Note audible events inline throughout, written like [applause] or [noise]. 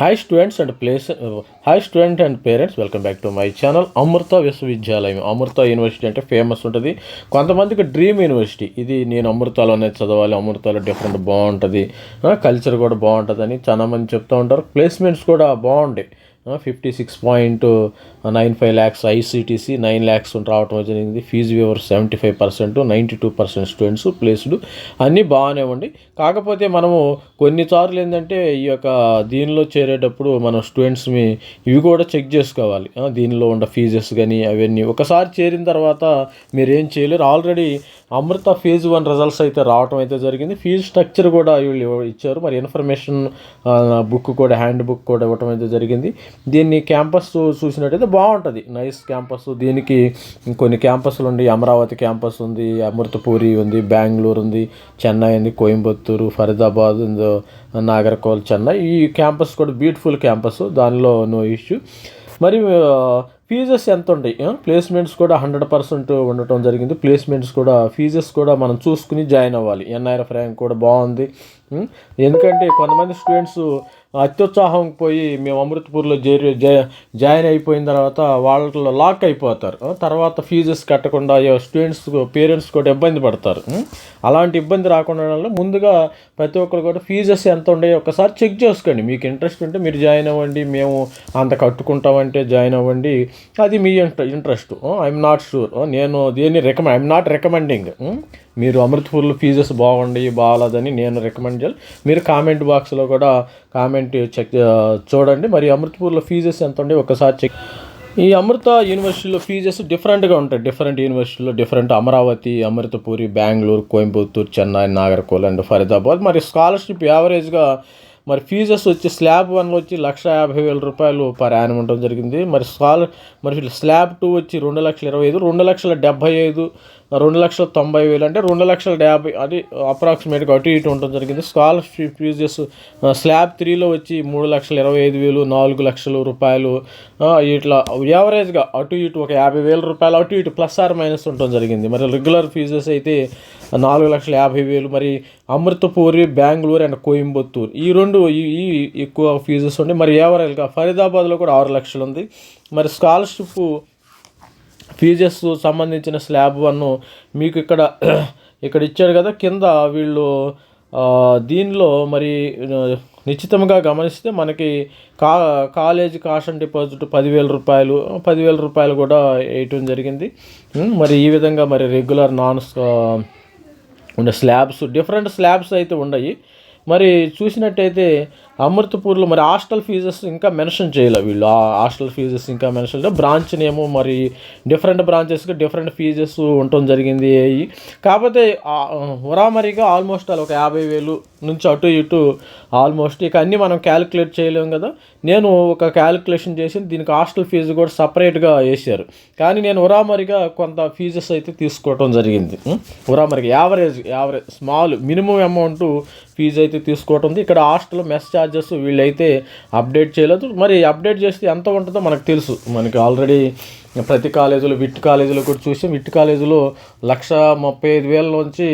Hi students and places hi student and parents welcome back to my channel Amrita విశ్వవిద్యాలయం Amrita university అంటే famous ఉంటుంది. కొంతమందికి dream university ఇది నేను అమృతాలోనే చదవాలి అమృతాలో డిఫరెంట్ బాగుంటుంది. కల్చర్ కూడా బాగుంటుందని చాలా మంది చెప్తూ ఉంటారు. ప్లేస్మెంట్స్ కూడా బాగుంటాయి fifty six point nine five lakhs ICTC nine lakhs రావటం జరిగింది. Fee waiver seventy five percent ninety two percent students placed అన్నీ బాగానే ఉండి. కాకపోతే మనము కొన్నిసార్లు ఏంటంటే ఈ యొక్క దీనిలో చేరేటప్పుడు మనం స్టూడెంట్స్ని ఇవి కూడా చెక్ చేసుకోవాలి. దీనిలో ఉన్న ఫీజెస్ కానీ అవన్నీ. ఒకసారి చేరిన తర్వాత మీరు ఏం చేయలేరు. Already Amrita phase one results అయితే రావటం అయితే జరిగింది. ఫీజు స్ట్రక్చర్ కూడా వీళ్ళు ఇచ్చారు. మరి ఇన్ఫర్మేషన్ బుక్ కూడా హ్యాండ్ బుక్ కూడా ఇవ్వటం అయితే జరిగింది. దీన్ని క్యాంపస్ చూసినట్టయితే బాగుంటుంది. Nice campus. దీనికి కొన్ని క్యాంపస్లు ఉంది అమరావతి క్యాంపస్ ఉంది అమృతపూరి ఉంది బెంగళూరు ఉంది చెన్నై ఉంది కోయంబత్తూరు ఫరీదాబాద్ ఉంది నాగర్కోల్ చెన్నై. ఈ క్యాంపస్ కూడా బ్యూటిఫుల్ క్యాంపస్. దానిలో నో ఇష్యూ. మరి ఫీజెస్ ఎంత ఉంటాయి? ప్లేస్మెంట్స్ కూడా హండ్రెడ్ పర్సెంట్ ఉండటం జరిగింది. ప్లేస్మెంట్స్ కూడా ఫీజెస్ కూడా మనం చూసుకుని జాయిన్ అవ్వాలి. ఎన్ఐఆర్ఎఫ్ ర్యాంక్ కూడా బాగుంది. ఎందుకంటే కొంతమంది స్టూడెంట్స్ అత్యుత్సాహం పోయి మేము అమృతపూర్లో చేరి జాయిన్ అయిపోయిన తర్వాత వాళ్ళలో లాక్ అయిపోతారు. తర్వాత ఫీజెస్ కట్టకుండా స్టూడెంట్స్ పేరెంట్స్ కూడా ఇబ్బంది పడతారు. అలాంటి ఇబ్బంది రాకుండా ముందుగా ప్రతి ఒక్కరు కూడా ఫీజెస్ ఎంత ఉన్నాయో ఒకసారి చెక్ చేసుకోండి. మీకు ఇంట్రెస్ట్ ఉంటే మీరు జాయిన్ అవ్వండి మేము అంత కట్టుకుంటామంటే జాయిన్ అవ్వండి. అది మీ ఇంట్రెస్ట్. ఐఎమ్ నాట్ షూర్ నేను దేన్ని రికమెండ్ ఐఎమ్ నాట్ రికమెండింగ్ మీరు అమృతపూర్లో ఫీజెస్ బాగుండి బాగాలేదని నేను రికమెండ్ చేయాలి. మీరు కామెంట్ బాక్స్లో కూడా కామెంట్ చెక్ చూడండి. మరి అమృతపూర్లో ఫీజెస్ ఎంత ఉండే ఒకసారి చెక్. ఈ అమృత యూనివర్సిటీలో ఫీజెస్ డిఫరెంట్గా ఉంటాయి. డిఫరెంట్ యూనివర్సిటీలో డిఫరెంట్ అమరావతి అమృతపూరి బెంగళూరు కోయంబత్తూరు చెన్నై నాగర్కోల్ అండ్ ఫరీదాబాద్. మరి స్కాలర్షిప్ యావరేజ్గా మరి ఫీజెస్ వచ్చి స్లాబ్ వన్ వచ్చి లక్ష యాభై వేల రూపాయలు పర్ యానం ఉండడం జరిగింది. మరి స్కాలర్ మరి స్లాబ్ టూ వచ్చి రెండు లక్షల ఇరవై ఐదు రెండు లక్షల డెబ్బై ఐదు రెండు లక్షల తొంభై వేలు అంటే రెండు లక్షల యాభై అది అప్రాక్సిమేట్గా అటు ఇటు ఉండడం జరిగింది. స్కాలర్షిప్ ఫీజెస్ స్లాబ్ త్రీలో వచ్చి మూడు లక్షల ఇరవై ఐదు వేలు నాలుగు లక్షలు రూపాయలు ఇట్లా యావరేజ్గా అటు ఇటు ఒక యాభై వేల రూపాయలు అటు ఇటు ప్లస్ ఆర్ మైనస్ ఉండడం జరిగింది. మరి రెగ్యులర్ ఫీజెస్ అయితే నాలుగు లక్షల యాభై వేలు మరి అమృతపూరి బెంగళూరు అండ్ కోయంబత్తూరు. ఈ రెండు ఈ ఈ ఎక్కువ ఫీజెస్ ఉండి మరి యావరేజ్గా ఫరీదాబాద్లో కూడా ఆరు లక్షలు ఉంది. మరి స్కాలర్షిప్ ఫీజెస్ సంబంధించిన స్లాబ్ వన్ మీకు ఇక్కడ [clears throat] ఇక్కడ ఇచ్చాడు కదా కింద వీళ్ళు దీనిలో మరి నిశ్చితంగా గమనిస్తే మనకి కా కాలేజ్ కాషన్ డిపాజిట్ పదివేల రూపాయలు పదివేల రూపాయలు కూడా వేయటం జరిగింది. మరి ఈ విధంగా మరి రెగ్యులర్ నాన్ ఉండే స్లాబ్స్ డిఫరెంట్ స్లాబ్స్ అయితే ఉన్నాయి. మరి చూసినట్టయితే అమృతపూర్లో మరి హాస్టల్ ఫీజెస్ ఇంకా మెన్షన్ చేయలే వీళ్ళు. ఆ హాస్టల్ ఫీజెస్ ఇంకా మెన్షన్ చేయలేదు బ్రాంచ్ మరి డిఫరెంట్ బ్రాంచెస్కి డిఫరెంట్ ఫీజెస్ ఉండటం జరిగింది. అయ్యి కాకపోతే ఆ, ఉరామరిగా ఆల్మోస్ట్ అలా ఒక యాభై వేలు నుంచి అటు ఇటు ఆల్మోస్ట్ ఇక అన్నీ మనం క్యాలిక్యులేట్ చేయలేము కదా. నేను ఒక క్యాలిక్యులేషన్ చేసి దీనికి హాస్టల్ ఫీజు కూడా సపరేట్గా వేసారు కానీ నేను ఉరామరిగా కొంత ఫీజెస్ అయితే తీసుకోవటం జరిగింది. ఉరామరిగా average average small minimum amount fee అయితే తీసుకోవటం ఉంది. ఇక్కడ హాస్టల్ మెస్ ఛార్జెస్ వీళ్ళైతే అప్డేట్ చేయలేదు. మరి అప్డేట్ చేస్తే ఎంత ఉంటుందో మనకు తెలుసు. మనకి ఆల్రెడీ ప్రతి కాలేజీలో విట్ కాలేజీలో కూడా చూసాం. విట్ కాలేజీలో లక్ష ముప్పై ఐదు వేల నుంచి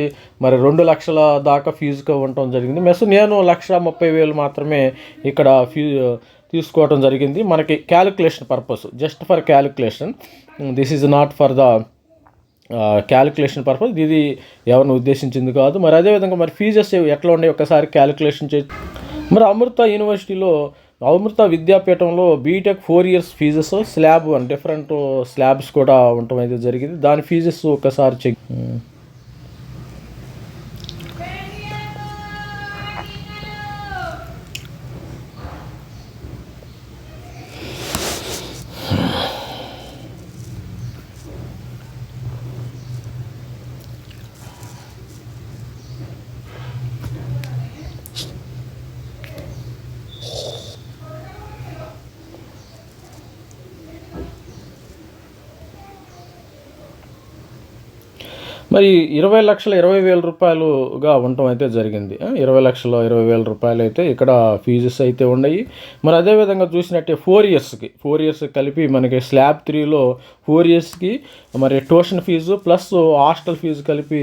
మరి రెండు లక్షల దాకా ఫీజుగా ఉండటం జరిగింది. మెస్ నేను లక్ష ముప్పై వేలు మాత్రమే ఇక్కడ ఫీ తీసుకోవడం జరిగింది. మనకి calculation purpose just for calculation this is not for the calculation purpose ఇది ఎవరిని ఉద్దేశించింది కాదు. మరి అదేవిధంగా మరి ఫీజెస్ ఎట్లా ఉన్నాయి ఒకసారి క్యాలిక్యులేషన్ చే మరి అమృత యూనివర్సిటీలో Amrita విద్యాపీఠంలో BTech four years fees slab and different slabs కూడా ఉండటం అయితే జరిగింది. దాని ఫీజెస్ ఒకసారి చెక్ మరి ఇరవై లక్షల ఇరవై వేల రూపాయలుగా ఉండటం అయితే జరిగింది. ఇరవై లక్షల ఇరవై వేల రూపాయలు అయితే ఇక్కడ ఫీజెస్ అయితే ఉన్నాయి. మరి అదేవిధంగా చూసినట్టే ఫోర్ ఇయర్స్కి ఫోర్ ఇయర్స్ కలిపి మనకి స్లాబ్ త్రీలో ఫోర్ ఇయర్స్కి మరి tuition fee plus hostel fee కలిపి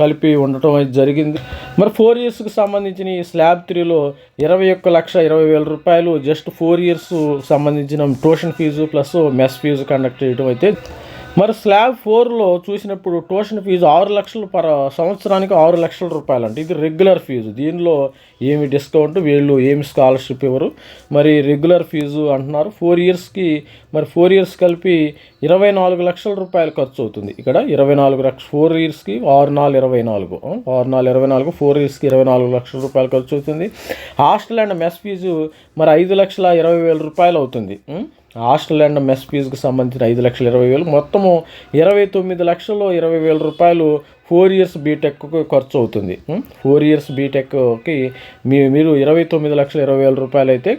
కలిపి ఉండటం అయితే జరిగింది. మరి ఫోర్ ఇయర్స్కి సంబంధించిన ఈ స్లాబ్ త్రీలో ఇరవై ఒక్క లక్ష ఇరవై వేల రూపాయలు జస్ట్ ఫోర్ ఇయర్స్ సంబంధించిన tuition fee plus mess fee conduct చేయడం అయితే మరి స్లాబ్ ఫోర్లో చూసినప్పుడు ట్యూషన్ ఫీజు ఆరు లక్షలు పర సంవత్సరానికి ఆరు లక్షల రూపాయలు అంటే ఇది రెగ్యులర్ ఫీజు దీనిలో ఏమి డిస్కౌంట్ వీళ్ళు ఏమి స్కాలర్షిప్ ఇవ్వరు. మరి రెగ్యులర్ ఫీజు అంటున్నారు. ఫోర్ ఇయర్స్కి మరి ఫోర్ ఇయర్స్ కలిపి ఇరవై నాలుగు లక్షల రూపాయలు ఖర్చు అవుతుంది. ఇక్కడ ఇరవై నాలుగు లక్ష ఫోర్ ఇయర్స్కి ఆరు నాలుగు ఇరవై నాలుగు. ఆరు నాలుగు ఇరవై నాలుగు ఫోర్ ఇయర్స్కి ఇరవై నాలుగు లక్షల రూపాయలు ఖర్చు అవుతుంది. హాస్టల్ అండ్ మెస్ ఫీజు మరి ఐదు లక్షల ఇరవై వేల రూపాయలు అవుతుంది. హాస్టల్ అండ్ మెస్ ఫీజుకి సంబంధించిన ఐదు లక్షల ఇరవై వేలు. మొత్తము ఇరవై తొమ్మిది లక్షలు ఇరవై వేల రూపాయలు ఫోర్ ఇయర్స్ బీటెక్కు ఖర్చు అవుతుంది. ఫోర్ ఇయర్స్ బీటెక్కి మీ మీరు ఇరవై తొమ్మిది లక్షల ఇరవై వేల రూపాయలు అయితే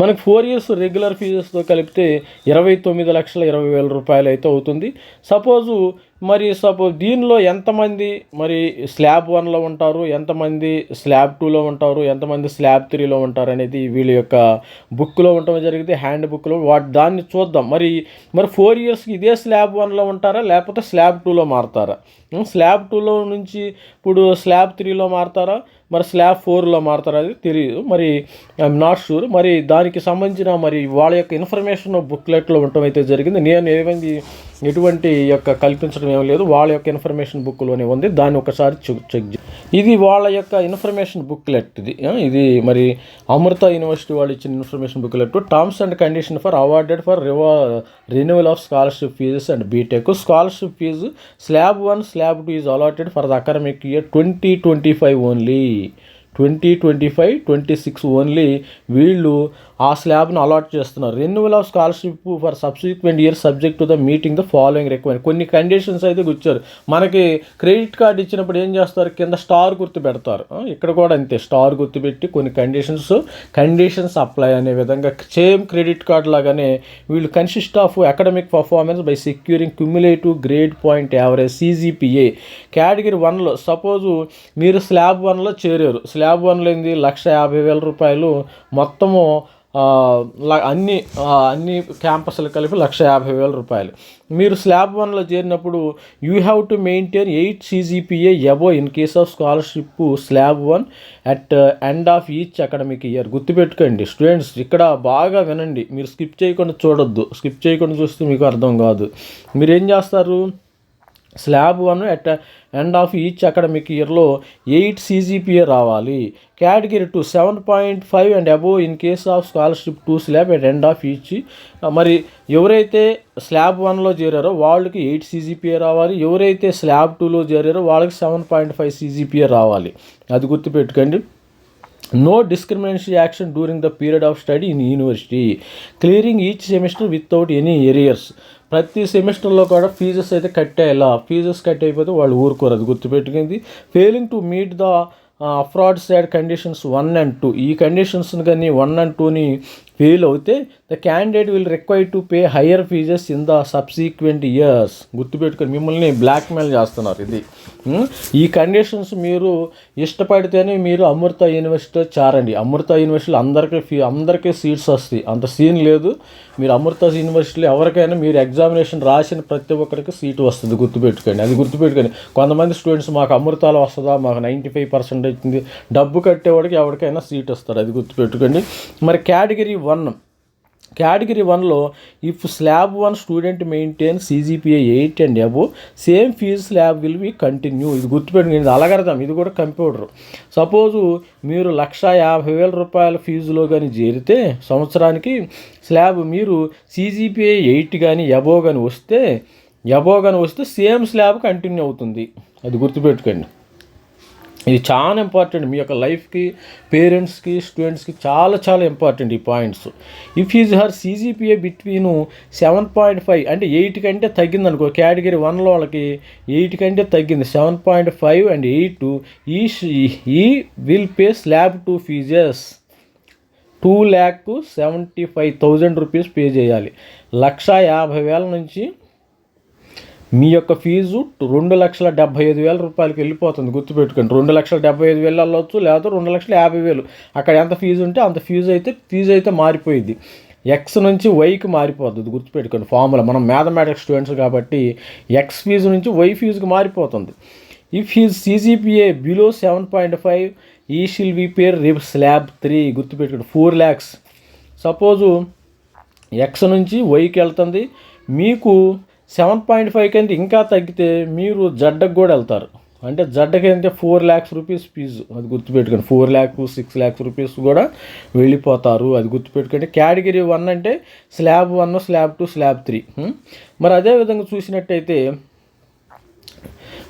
మనకు ఫోర్ ఇయర్స్ రెగ్యులర్ ఫీజెస్తో కలిపితే ఇరవై తొమ్మిది లక్షల ఇరవై వేల రూపాయలు అయితే అవుతుంది. సపోజు మరి సపోజ్ దీనిలో ఎంతమంది మరి స్లాబ్ వన్లో ఉంటారు ఎంతమంది స్లాబ్ టూలో ఉంటారు ఎంతమంది స్లాబ్ త్రీలో ఉంటారు అనేది వీళ్ళ యొక్క బుక్లో ఉండటం జరిగింది హ్యాండ్ బుక్లో వాటి దాన్ని చూద్దాం. మరి మరి ఫోర్ ఇయర్స్కి ఇదే స్లాబ్ వన్లో ఉంటారా లేకపోతే స్లాబ్ టూలో మారుతారా? స్లాబ్ టూలో నుంచి ఇప్పుడు స్లాబ్ త్రీలో మారుతారా? మరి స్లాబ్ ఫోర్లో మారుతారు అది తెలియదు మరి ఐఎమ్ నాట్ షూర్ మరి దానికి సంబంధించిన మరి వాళ్ళ యొక్క ఇన్ఫర్మేషన్ బుక్లెట్లో ఉండటం అయితే జరిగింది. నేను ఏమైంది ఎటువంటి యొక్క కల్పించడం ఏం లేదు. వాళ్ళ యొక్క ఇన్ఫర్మేషన్ బుక్లోనే ఉంది. దాన్ని ఒకసారి చెక్ చెక్ చే- ఇది వాళ్ళ యొక్క ఇన్ఫర్మేషన్ బుక్లెట్ ఇది. ఇది మరి అమృత యూనివర్సిటీ వాళ్ళు ఇచ్చిన information booklet. Terms and condition for awarded for Riva renewal of scholarship fees and BTech scholarship fee slab one slab two is allotted for the academic year twenty twenty five only twenty twenty five twenty six only వీళ్ళు ఆ స్లాబ్ను allot చేస్తున్నారు. Renewal of scholarship for subsequent year subject to the meeting the following requirement కొన్ని conditions అయితే గుచ్చారు. మనకి credit card ఇచ్చినప్పుడు ఏం చేస్తారు? కింద స్టార్ గుర్తు పెడతారు. ఇక్కడ కూడా అంతే. స్టార్ గుర్తు పెట్టి కొన్ని కండిషన్స్ కండిషన్స్ అప్లై అనే విధంగా సేమ్ క్రెడిట్ కార్డ్ లాగానే వీళ్ళు consist of academic performance by securing cumulative grade point average CGPA category వన్లో సపోజు మీరు స్లాబ్ వన్లో చేరారు. స్లాబ్ వన్లో ఏంది లక్ష యాభై వేల రూపాయలు. మొత్తము అన్ని అన్ని క్యాంపస్లు కలిపి లక్ష యాభై వేల రూపాయలు. మీరు స్లాబ్ వన్లో చేరినప్పుడు you have to maintain eight CGPA above in case of scholarship slab one at end of each academic year. గుర్తుపెట్టుకోండి స్టూడెంట్స్ ఇక్కడ బాగా వినండి. మీరు స్కిప్ చేయకుండా చూడొద్దు. స్కిప్ చేయకుండా చూస్తే మీకు అర్థం కాదు. మీరు ఏం చేస్తారు? Slab one at end of each academic ఇయర్లో ఎయిట్ సీజీపీఏ రావాలి. Category two seven point five and above in case of scholarship two slab at end of each మరి ఎవరైతే స్లాబ్ వన్లో చేరారో వాళ్ళకి ఎయిట్ సీజీపీఏ రావాలి. ఎవరైతే స్లాబ్ టూలో చేరారో వాళ్ళకి సెవెన్ పాయింట్ ఫైవ్ సీజీపీఏ రావాలి. అది గుర్తుపెట్టుకోండి. No discrimination action during the period of study in university clearing each semester without any arrears ప్రతి సెమిస్టర్లో కూడా ఫీజెస్ అయితే కట్టేయాలా ఫీజెస్ కట్ అయిపోతే వాళ్ళు ఊరుకోరదు. గుర్తుపెట్టుకుంది failing to meet the aforesaid conditions one and two ఈ కండిషన్స్ని కానీ వన్ అండ్ టూని ఫెయిల్ అవుతే the candidate will require to pay higher fees in the subsequent years. గుర్తుపెట్టుకొని మిమ్మల్ని బ్లాక్మెయిల్ చేస్తున్నారు ఇది. ఈ కండిషన్స్ మీరు ఇష్టపడితేనే మీరు అమృత యూనివర్సిటీలో చేరండి. అమృత యూనివర్సిటీలో అందరికీ ఫీ అందరికీ సీట్స్ వస్తాయి. అంత సీన్ లేదు. మీరు అమృత యూనివర్సిటీలో ఎవరికైనా మీరు ఎగ్జామినేషన్ రాసిన ప్రతి ఒక్కరికి సీటు వస్తుంది గుర్తుపెట్టుకోండి అది గుర్తుపెట్టుకోండి కొంతమంది స్టూడెంట్స్ మాకు అమృతాలు వస్తుందా? మాకు నైంటీ ఫైవ్ పర్సెంట్ వచ్చింది డబ్బు కట్టేవాడికి ఎవరికైనా సీట్ వస్తారు అది గుర్తుపెట్టుకోండి. మరి కేటగిరీ వన్ కేటగిరీ వన్లో if slab one student maintain CGPA eight and above same fee slab will be continue. ఇది గుర్తుపెట్టుకుని ఇది ఇది కూడా కంప్యూటర్. సపోజు మీరు లక్ష యాభై వేల రూపాయల ఫీజులో కానీ చేరితే సంవత్సరానికి స్లాబ్ మీరు సీజీపీఏ ఎయిట్ కానీ అబోవ్ కానీ వస్తే అబోవ్ కానీ వస్తే సేమ్ స్లాబ్ కంటిన్యూ అవుతుంది. అది గుర్తుపెట్టుకోండి. ఇది చాలా ఇంపార్టెంట్ మీ యొక్క లైఫ్కి పేరెంట్స్కి స్టూడెంట్స్కి చాలా చాలా ఇంపార్టెంట్ ఈ points if is her CGPA between seven point five అంటే ఎయిట్ కంటే తగ్గింది అనుకో కేటగిరీ వన్లో వాళ్ళకి ఎయిట్ కంటే తగ్గింది. Seven point five and eight he he will pay slab two fees two lakh seventy five thousand rupees pay చేయాలి. లక్ష యాభై వేల నుంచి మీ యొక్క ఫీజు రెండు లక్షల డెబ్బై ఐదు వేల రూపాయలకి వెళ్ళిపోతుంది గుర్తుపెట్టుకోండి. రెండు లక్షల డెబ్బై ఐదు వేలు వెళ్ళొచ్చు లేదా రెండు లక్షల యాభై వేలు. అక్కడ ఎంత ఫీజు ఉంటే అంత ఫీజు అయితే ఫీజు అయితే మారిపోయింది ఎక్స్ నుంచి వైకి మారిపోతుంది గుర్తుపెట్టుకోండి. ఫార్ములా మనం మ్యాథమెటిక్స్ స్టూడెంట్స్ కాబట్టి ఎక్స్ ఫీజు నుంచి వై ఫీజుకి మారిపోతుంది. If he's CGPA below seven point five he shall be pay rip slab three గుర్తుపెట్టుకోండి. ఫోర్ ల్యాక్స్ సపోజు ఎక్స్ నుంచి వైకి వెళ్తుంది మీకు సెవెన్ పాయింట్ ఫైవ్ కంటే ఇంకా తగ్గితే మీరు జడ్డకు కూడా వెళ్తారు. అంటే జడ్డకి అంటే ఫోర్ ల్యాక్స్ రూపీస్ ఫీజు అది గుర్తుపెట్టుకోండి. Four lakhs six lakhs rupees కూడా వెళ్ళిపోతారు అది గుర్తుపెట్టుకోండి. కేటగిరీ వన్ అంటే slab one slab two slab three మరి అదే విధంగా చూసినట్టయితే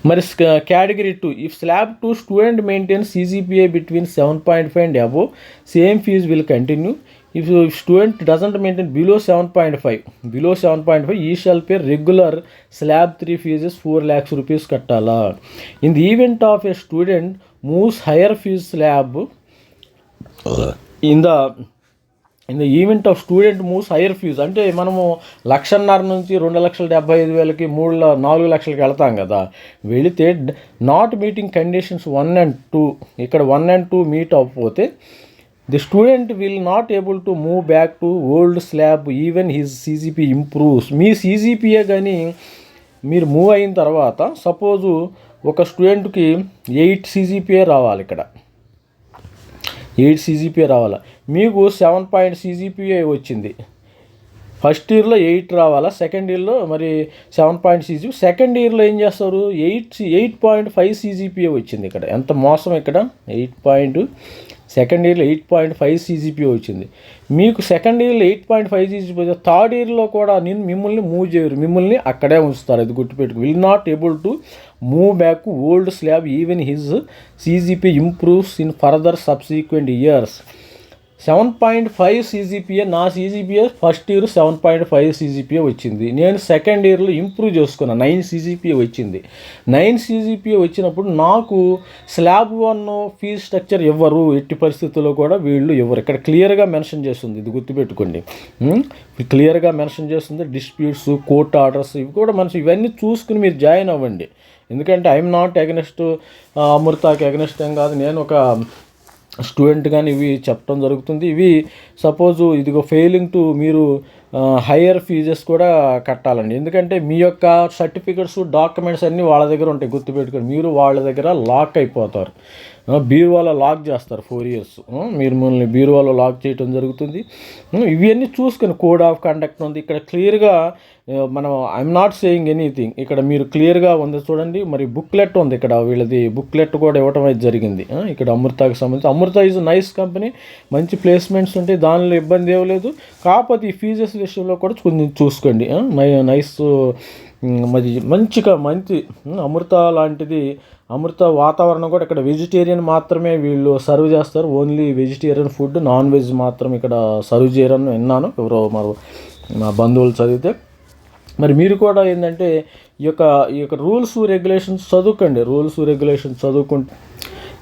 మరి category two if slab two student maintain CGPA between seven point five and above same fee will continue if student doesn't maintain below seven point five below seven point five he shall pay regular slab three fees four lakhs rupees కట్టాలా? In the event of a student moves higher fee slab in the in the event of student moves higher fee అంటే మనము లక్షన్నర నుంచి రెండు లక్షల డెబ్బై ఐదు వేలకి మూడు నాలుగు లక్షలకి వెళ్తాం కదా. వెళితే not meeting conditions one and two ఇక్కడ వన్ అండ్ టూ మీట్ అవ్వకపోతే the student will not able to move back to old slab even his CGP improves me CGPA కానీ మీరు మూవ్ అయిన తర్వాత సపోజు ఒక స్టూడెంట్కి ఎయిట్ సీజీపీఏ రావాలి ఇక్కడ. ఎయిట్ సీజీపీఏ రావాలా? మీకు సెవెన్ పాయింట్ సీజీపీఏ వచ్చింది. ఫస్ట్ ఇయర్లో ఎయిట్ రావాలా? సెకండ్ ఇయర్లో మరి సెవెన్ పాయింట్ సీజీ సెకండ్ ఇయర్లో ఏం చేస్తారు? Eight eight point five CGPA వచ్చింది ఇక్కడ. ఎంత మోసం ఇక్కడ? ఎయిట్ పాయింట్ సెకండ్ ఇయర్లో ఎయిట్ పాయింట్ ఫైవ్ సీజీపీఏ వచ్చింది. మీకు సెకండ్ ఇయర్లో eight point five CGP third ఇయర్లో కూడా నేను మిమ్మల్ని మూవ్ చేయరు. మిమ్మల్ని అక్కడే ఉంచుతారు. అది గుర్తుపెట్టుకు. Will not able to move back old slab even his CGP improves in further subsequent years seven point five CGPA నా CGPA first year seven point five CGPA వచ్చింది. నేను సెకండ్ ఇయర్లో ఇంప్రూవ్ చేసుకున్నాను నైన్ సీజీపీఏ వచ్చింది. Nine CGPA వచ్చినప్పుడు నాకు slab one fee structure ఇవ్వరు ఎట్టి పరిస్థితుల్లో కూడా వీళ్ళు ఇవ్వరు ఇక్కడ క్లియర్గా మెన్షన్ చేస్తుంది ఇది గుర్తుపెట్టుకోండి. క్లియర్గా మెన్షన్ చేస్తుంది డిస్ప్యూట్స్ కోర్ట్ ఆర్డర్స్ ఇవి కూడా మనసు ఇవన్నీ చూసుకుని మీరు జాయిన్ అవ్వండి. ఎందుకంటే ఐఎమ్ నాట్ అగెనిస్ట్ అమృతాకి అగెనిస్ట్ ఏం కాదు. నేను ఒక స్టూడెంట్ కానీ ఇవి చెప్పడం జరుగుతుంది. ఇవి సపోజు ఇదిగో ఫెయిలింగ్ టు మీరు హయ్యర్ ఫీజెస్ కూడా కట్టాలండి. ఎందుకంటే మీ యొక్క సర్టిఫికెట్స్ డాక్యుమెంట్స్ అన్నీ వాళ్ళ దగ్గర ఉంటాయి గుర్తుపెట్టుకొని మీరు వాళ్ళ దగ్గర లాక్ అయిపోతారు. బీరువాలో లాక్ చేస్తారు ఫోర్ ఇయర్స్. మీరు మిమ్మల్ని బీరువాలో లాక్ చేయడం జరుగుతుంది. ఇవన్నీ చూసుకొని కోడ్ ఆఫ్ కండక్ట్ ఉంది. ఇక్కడ క్లియర్గా మనం ఐఎమ్ నాట్ సేయింగ్ ఎనీథింగ్ ఇక్కడ మీరు క్లియర్గా ఉంది చూడండి. మరి బుక్లెట్ ఉంది ఇక్కడ వీళ్ళది. బుక్లెట్ కూడా ఇవ్వటం అయితే జరిగింది. ఇక్కడ అమృతకి సంబంధించి. అమృత ఈజ్ నైస్ కంపెనీ మంచి ప్లేస్మెంట్స్ ఉంటాయి. దానిలో ఇబ్బంది ఏమలేదు కాకపోతే ఈ ఫీజెస్ విషయంలో కూడా కొంచెం చూసుకోండి. నైస్ మరి మంచిగా మంచి అమృత లాంటిది అమృత వాతావరణం కూడా ఇక్కడ వెజిటేరియన్ మాత్రమే వీళ్ళు సర్వ్ చేస్తారు. Only vegetarian food non veg మాత్రం ఇక్కడ సర్వ్ చేయరని విన్నాను. ఎవరో మరి మా బంధువులు చదివితే. మరి మీరు కూడా ఏంటంటే ఈ యొక్క ఈ యొక్క రూల్స్ రెగ్యులేషన్స్ చదువుకోండి. రూల్స్ రెగ్యులేషన్స్ చదువుకుంటే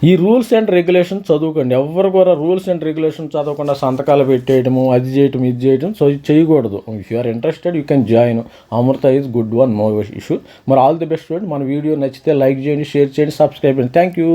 ఈ రూల్స్ అండ్ రెగ్యులేషన్ చదువుకోండి. ఎవరు కూడా రూల్స్ అండ్ రెగ్యులేషన్ చదవకుండా సంతకాలు పెట్టేయడము అది చేయటం ఇది చేయటం సో ఇది చేయకూడదు. If you are interested you can join Amrita is good one no issue మరి ఆల్ ది బెస్ట్ మన వీడియో నచ్చితే లైక్ చేయండి షేర్ చేయండి సబ్స్క్రైబ్ చేయండి. Thank you